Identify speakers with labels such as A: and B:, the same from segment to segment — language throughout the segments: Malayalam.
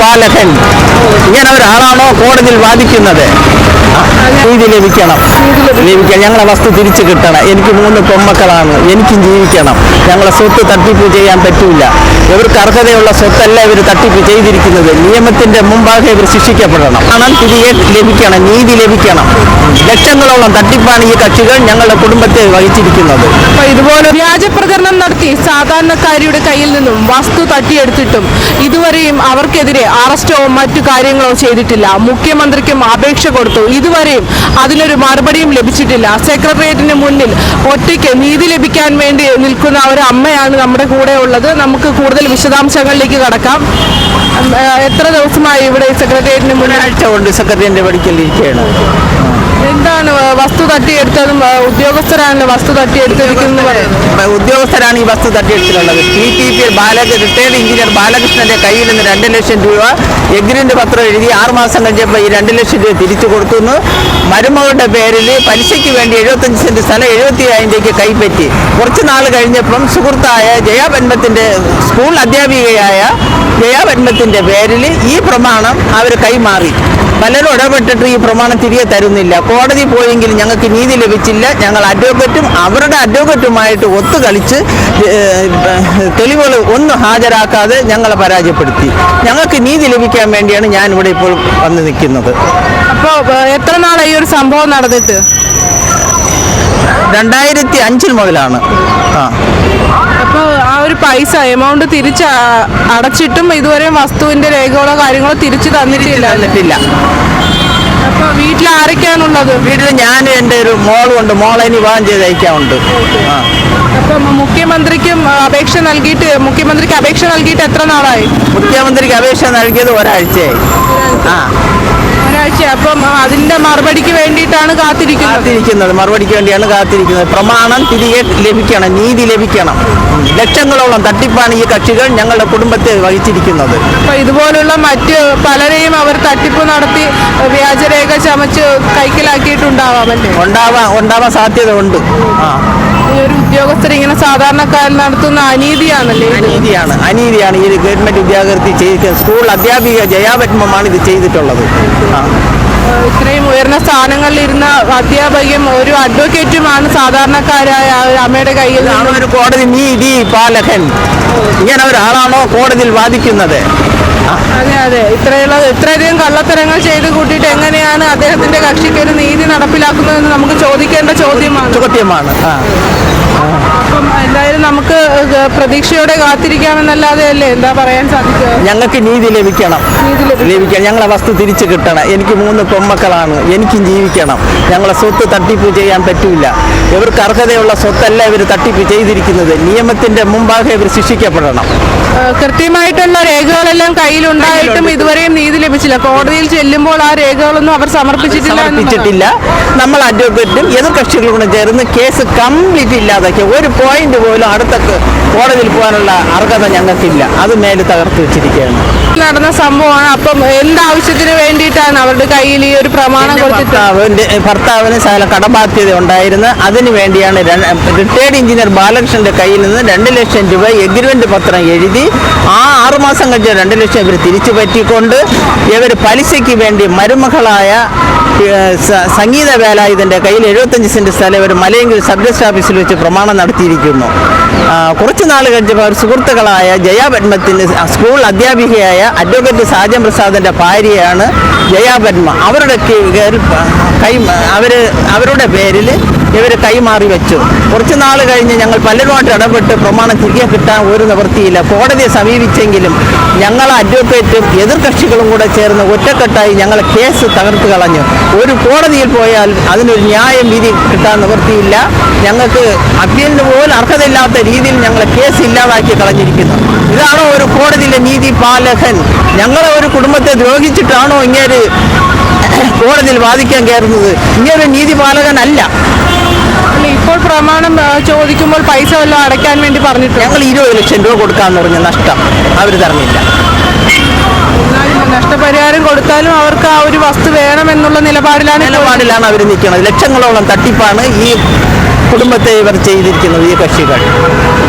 A: പാലകൻ ഇങ്ങനെ ഒരാളാണോ കോടതിയിൽ വാദിക്കുന്നത് നീതി ലഭിക്കണം. ലഭിക്കണം. ഞങ്ങളെ വസ്തു തിരിച്ചു കിട്ടണം. എനിക്ക് മൂന്ന് പൊമ്മക്കളാണ് എനിക്കും ജീവിക്കണം. ഞങ്ങളെ സ്വത്ത് തട്ടിപ്പ് ചെയ്യാൻ പറ്റൂല. ഇവർക്ക് അർഹതയുള്ള സ്വത്തല്ല ഇവർ തട്ടിപ്പ് ചെയ്തിരിക്കുന്നത്. നിയമത്തിന്റെ മുമ്പാകെ ഇവർ ശിക്ഷിക്കപ്പെടണം. പണം തിരികെ ലഭിക്കണം. നീതി ലഭിക്കണം. ലക്ഷങ്ങളോളം തട്ടിപ്പാണ് ഈ കക്ഷികൾ ഞങ്ങളുടെ കുടുംബത്തെ വഹിച്ചിരിക്കുന്നത്.
B: ഇതുപോലെ വ്യാജ പ്രചരണം നടത്തി സാധാരണക്കാരിയുടെ കയ്യിൽ നിന്നും വസ്തു തട്ടിയെടുത്തിട്ടും ഇതുവരെയും അവർക്കെതിരെ അറസ്റ്റോ മറ്റു കാര്യങ്ങളോ ചെയ്തിട്ടില്ല. മുഖ്യമന്ത്രിക്കും അപേക്ഷ കൊടുത്തു. ഇതുവരെയും അതിനൊരു മറുപടിയും ലഭിച്ചിട്ടില്ല. സെക്രട്ടേറിയറ്റിന് മുന്നിൽ ഒറ്റയ്ക്ക് നീതി ലഭിക്കാൻ വേണ്ടി നിൽക്കുന്ന ഒരു അമ്മയാണ് നമ്മുടെ കൂടെ ഉള്ളത്. നമുക്ക് കൂടുതൽ വിശദാംശങ്ങളിലേക്ക് കടക്കാം. എത്ര ദിവസമായി ഇവിടെ സെക്രട്ടേറിയറ്റിന് മുന്നിൽ?
A: ആഴ്ച കൊണ്ട് സെക്രട്ടേറിയറ്റിന്റെ പഠിക്കലിരിക്കുകയാണ്
B: എന്താണ് വസ്തു തട്ടിയെടുത്തതും ഉദ്യോഗസ്ഥരാണല്ലോ വസ്തു തട്ടിയെടുത്തിരിക്കുന്നത്
A: ഉദ്യോഗസ്ഥരാണ് ഈ വസ്തു തട്ടിയെടുത്തിട്ടുള്ളത്. പി ടി പി ബാലക റിട്ടയർഡ് എഞ്ചിനീയർ ബാലകൃഷ്ണന്റെ കയ്യിൽ നിന്ന് രണ്ട് ലക്ഷം രൂപ എഗ്രിമെന്റ് പത്രം എഴുതി ആറ് മാസം കഴിഞ്ഞപ്പോൾ ഈ രണ്ട് ലക്ഷം രൂപ തിരിച്ചു കൊടുക്കുന്നു. മരുമകളുടെ പേരിൽ പലിശയ്ക്ക് വേണ്ടി എഴുപത്തഞ്ച് സെന്റ് സ്ഥലം എഴുപത്തി ആയിരം രൂപയ്ക്ക് കൈപ്പറ്റി. കുറച്ച് നാൾ കഴിഞ്ഞപ്പം സുഹൃത്തായ ജയാ പന്മത്തിന്റെ സ്കൂൾ അധ്യാപികയായ ജയാ പന്മത്തിന്റെ പേരിൽ ഈ പ്രമാണം അവർ കൈമാറി. പലരും ഇടപെട്ടിട്ട് ഈ പ്രമാണം തിരികെ തരുന്നില്ല. കോടതി പോയെങ്കിൽ ഞങ്ങൾക്ക് നീതി ലഭിച്ചില്ല. ഞങ്ങൾ അഡ്വക്കറ്റും അവരുടെ അഡ്വക്കറ്റുമായിട്ട് ഒത്തുകളിച്ച് തെളിവുകൾ ഒന്നും ഹാജരാക്കാതെ ഞങ്ങളെ പരാജയപ്പെടുത്തി. ഞങ്ങൾക്ക് നീതി ലഭിക്കാൻ വേണ്ടിയാണ് ഞാൻ ഇവിടെ ഇപ്പോൾ വന്ന് നിൽക്കുന്നത്.
B: അപ്പോൾ എത്ര നാളായി ഒരു സംഭവം നടന്നിട്ട്?
A: രണ്ടായിരത്തി അഞ്ചിൽ മുതലാണ്. ആ.
B: അപ്പോൾ ആ ഒരു പൈസ എമൗണ്ട് തിരിച്ച് അടച്ചിട്ടും ഇതുവരെ വസ്തുവിന്റെ രേഖകളോ കാര്യങ്ങളോ തിരിച്ചു തന്നിട്ടില്ല.
A: തന്നിട്ടില്ല.
B: അപ്പോൾ വീട്ടിൽ ആരൊക്കെയാണുള്ളത്?
A: വീട്ടിൽ ഞാൻ എന്റെ ഒരു മോളുണ്ട് മോളെ ഇനി വിവാഹം ചെയ്ത് അയക്കാനുണ്ട്. ആ.
B: അപ്പം മുഖ്യമന്ത്രിക്കും അപേക്ഷ നൽകിയിട്ട് മുഖ്യമന്ത്രിക്ക് അപേക്ഷ നൽകിയിട്ട് എത്ര നാളായി?
A: മുഖ്യമന്ത്രിക്ക് അപേക്ഷ നൽകിയത് ഒരാഴ്ചയായി. ആ.
B: ഒരാഴ്ച അപ്പം അതിന്റെ മറുപടിക്ക് വേണ്ടിയിട്ടാണ് കാത്തിരിക്കുന്നത്.
A: കാത്തിരിക്കുന്നത്. മറുപടിക്ക് വേണ്ടിയാണ് കാത്തിരിക്കുന്നത്. പ്രമാണം തിരികെ ലഭിക്കണം. നീതി ലഭിക്കണം. ലക്ഷങ്ങളോളം തട്ടിപ്പാണ് ഈ കക്ഷികൾ ഞങ്ങളുടെ കുടുംബത്തെ വഹിച്ചിരിക്കുന്നത്.
B: അപ്പൊ ഇതുപോലുള്ള മറ്റ് പലരെയും അവർ തട്ടിപ്പ് നടത്തി വ്യാജരേഖ ചമച്ച് കൈക്കലാക്കിയിട്ടുണ്ടാവാമല്ലേ
A: ഉണ്ടാവാ ഉണ്ടാവാൻ സാധ്യത ഉണ്ട് ആ.
B: ഒരു ഉദ്യോഗസ്ഥർ ഇങ്ങനെ സാധാരണക്കാരൻ നടത്തുന്ന അനീതിയാണല്ലേ
A: അനീതിയാണ്. അനീതിയാണ് ഈ ഗവൺമെന്റ് ഉദ്യോഗസ്ഥർ ചെയ്ത് സ്കൂൾ അധ്യാപിക ജയാപത്മമാണ് ഇത് ചെയ്തിട്ടുള്ളത്.
B: ഇത്രയും ഉയർന്ന സ്ഥാനങ്ങളിൽ ഇരുന്ന അധ്യാപകയും ഒരു അഡ്വക്കേറ്റുമാണ് സാധാരണക്കാരായ അമ്മയുടെ കയ്യിൽ
A: ഒരു കോടതി നീതി പാലകൻ. ഇങ്ങനെ ഒരാളാണോ കോടതിയിൽ വാദിക്കുന്നത്?
B: അതെ അതെ. ഇത്രയുള്ള ഇത്രയധികം കള്ളത്തരങ്ങൾ ചെയ്ത് കൂട്ടിയിട്ട് എങ്ങനെയാണ് അദ്ദേഹത്തിന്റെ കക്ഷിക്ക് ഒരു നീതി നടപ്പിലാക്കുന്നതെന്ന് നമുക്ക് ചോദിക്കേണ്ട ചോദ്യമാണ്.
A: ചോദ്യമാണ്.
B: അപ്പം എന്തായാലും നമുക്ക് പ്രതീക്ഷയോടെ കാത്തിരിക്കാമെന്നല്ലാതെ അല്ലേ എന്താ പറയാൻ സാധിക്കുക?
A: ഞങ്ങൾക്ക് നീതി ലഭിക്കണം.
B: ലഭിക്കണം
A: ഞങ്ങളെ വസ്തു തിരിച്ചു കിട്ടണം. എനിക്ക് മൂന്ന് പൊമ്മക്കളാണ്. എനിക്കും ജീവിക്കണം. ഞങ്ങളെ സ്വത്ത് തട്ടിപ്പ് ചെയ്യാൻ പറ്റില്ല ഇവർക്ക് അർഹതയുള്ള സ്വത്തല്ല ഇവർ തട്ടിപ്പ് ചെയ്തിരിക്കുന്നത്. നിയമത്തിന്റെ മുമ്പാകെ ഇവർ ശിക്ഷിക്കപ്പെടണം.
B: കൃത്യമായിട്ടുള്ള രേഖകളെല്ലാം കയ്യിലുണ്ടായിട്ടും ഇതുവരെയും നീതി ലഭിച്ചില്ല. കോടതിയിൽ ചെല്ലുമ്പോൾ ആ രേഖകളൊന്നും അവർ സമർപ്പിച്ചിട്ടില്ല
A: സമർപ്പിച്ചിട്ടില്ല. നമ്മൾ അഡ്വക്കേറ്റും എതിർ കക്ഷികളും കൂടെ ചേർന്ന് കേസ് കംപ്ലീറ്റ് ഇല്ലാതാക്കി. ഒരു പോയിന്റ് പോലും അടുത്ത കോടതിയിൽ പോകാനുള്ള അർഹത ഞങ്ങൾക്കില്ല. അത് മേലെ തകർത്ത് വെച്ചിരിക്കുകയാണ്.
B: നടന്ന സംഭവമാണ് അപ്പം എന്താവശ്യത്തിന് വേണ്ടിയിട്ടാണ് അവരുടെ കയ്യിൽ ഈ ഒരു പ്രമാണം കൊടുത്തിട്ട്?
A: ഭർത്താവിന് ശകലം കടബാധ്യത ഉണ്ടായിരുന്നു. അതിനു വേണ്ടിയാണ് റിട്ടയർഡ് എഞ്ചിനീയർ ബാലകൃഷ്ണന്റെ കയ്യിൽ നിന്ന് രണ്ട് ലക്ഷം രൂപ എഗ്രിമെന്റ് പത്രം എഴുതി ആ ആറുമാസം കഴിഞ്ഞ രണ്ട് ലക്ഷം ഇവർ തിരിച്ചു പറ്റിക്കൊണ്ട് ഇവർ പലിശയ്ക്ക് വേണ്ടി മരുമകളായ സംഗീത വേലായുധന്റെ കയ്യിൽ എഴുപത്തഞ്ച് സെന്റ് സ്ഥലം ഇവർ മലയെങ്കിൽ സബ് രജിസ്റ്റർ ഓഫീസിൽ വെച്ച് പ്രമാണം നടത്തിയിരിക്കുന്നു. കുറച്ച് നാൾ കഴിഞ്ഞപ്പോൾ അവർ സുഹൃത്തുക്കളായ ജയാ പത്മത്തിന്റെ സ്കൂൾ അധ്യാപികയായ അഡ്വക്കേറ്റ് സാജൻ പ്രസാദിന്റെ ഭാര്യയാണ് ജയാ പത്മ. അവരുടെ കീ- അവർ അവരുടെ പേരിൽ ഇവർ കൈമാറി വെച്ചു. കുറച്ച് നാൾ കഴിഞ്ഞ് ഞങ്ങൾ പലരുമായിട്ട് ഇടപെട്ട് പ്രമാണം തിരികെ കിട്ടാൻ ഒരു നിവൃത്തിയില്ല. കോടതിയെ സമീപിച്ചെങ്കിലും ഞങ്ങൾ അഡ്വക്കേറ്റും എതിർകക്ഷികളും കൂടെ ചേർന്ന് ഒറ്റക്കെട്ടായി ഞങ്ങൾ കേസ് തകർത്ത് കളഞ്ഞു. ഒരു കോടതിയിൽ പോയാൽ അതിനൊരു ന്യായം വിധി കിട്ടാൻ നിവൃത്തിയില്ല. ഞങ്ങൾക്ക് അപ്പീലിന് പോലും അർഹതയില്ലാത്ത രീതിയിൽ ഞങ്ങൾ കേസ് ഇല്ലാതാക്കി കളഞ്ഞിരിക്കുന്നു. ഇതാണോ ഒരു കോടതിയിലെ നീതി പാലകൻ? ഞങ്ങളെ ഒരു കുടുംബത്തെ ദ്രോഹിച്ചിട്ടാണോ ഇങ്ങനെ കോടതിയിൽ വാദിക്കാൻ കയറുന്നത്? ഇങ്ങനെ നീതി
B: അല്ല, ഇപ്പോൾ പ്രമാണം ചോദിക്കുമ്പോൾ പൈസ വല്ലതും അടയ്ക്കാൻ വേണ്ടി പറഞ്ഞിട്ടുണ്ട്?
A: ഞങ്ങൾ ഇരുപത് ലക്ഷം രൂപ കൊടുക്കാന്ന് പറഞ്ഞ നഷ്ടം അവർ തരണില്ല.
B: നഷ്ടപരിഹാരം കൊടുത്താലും അവർക്ക് ആ ഒരു വസ്തു വേണമെന്നുള്ള നിലപാടിലാണ്
A: നിലപാടിലാണ് അവർ നിൽക്കുന്നത്. ലക്ഷങ്ങളോളം തട്ടിപ്പാണ് ഈ കുടുംബത്തെ ഇവർ ചെയ്തിരിക്കുന്നത് ഈ കക്ഷികൾ.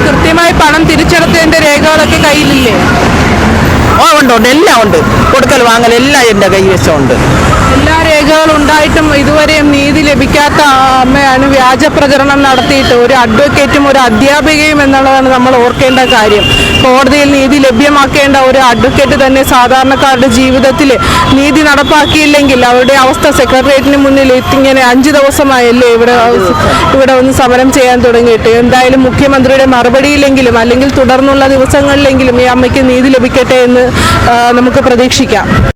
B: കൃത്യമായി പണം തിരിച്ചെടുത്തതിന്റെ രേഖകളൊക്കെ കയ്യിലില്ലേ?
A: ഓ ഉണ്ട് ഉണ്ട്. എല്ലാം ഉണ്ട്. കൊടുക്കൽ വാങ്ങൽ എല്ലാം എന്റെ കൈവശമുണ്ട്
B: എല്ലാ രേഖകളും ഉണ്ടായിട്ടും ഇതുവരെയും നീതി ലഭിക്കാത്ത അമ്മയാണ് വ്യാജ പ്രചരണം നടത്തിയിട്ട് ഒരു അഡ്വക്കേറ്റും ഒരു അധ്യാപികയും എന്നുള്ളതാണ് നമ്മൾ ഓർക്കേണ്ട കാര്യം. കോടതിയിൽ നീതി ലഭ്യമാക്കേണ്ട ഒരു അഡ്വക്കേറ്റ് തന്നെ സാധാരണക്കാരുടെ ജീവിതത്തിൽ നീതി നടപ്പാക്കിയില്ലെങ്കിൽ അവരുടെ അവസ്ഥ സെക്രട്ടേറിയറ്റിന് മുന്നിൽ ഇങ്ങനെ അഞ്ച് ദിവസമായല്ലേ ഇവിടെ ഇവിടെ ഒന്ന് സമരം ചെയ്യാൻ തുടങ്ങിയിട്ട്. എന്തായാലും മുഖ്യമന്ത്രിയുടെ മറുപടിയിലെങ്കിലും അല്ലെങ്കിൽ തുടർന്നുള്ള ദിവസങ്ങളിലെങ്കിലും ഈ അമ്മയ്ക്ക് നീതി ലഭിക്കട്ടെ എന്ന് നമുക്ക് പ്രതീക്ഷിക്കാം.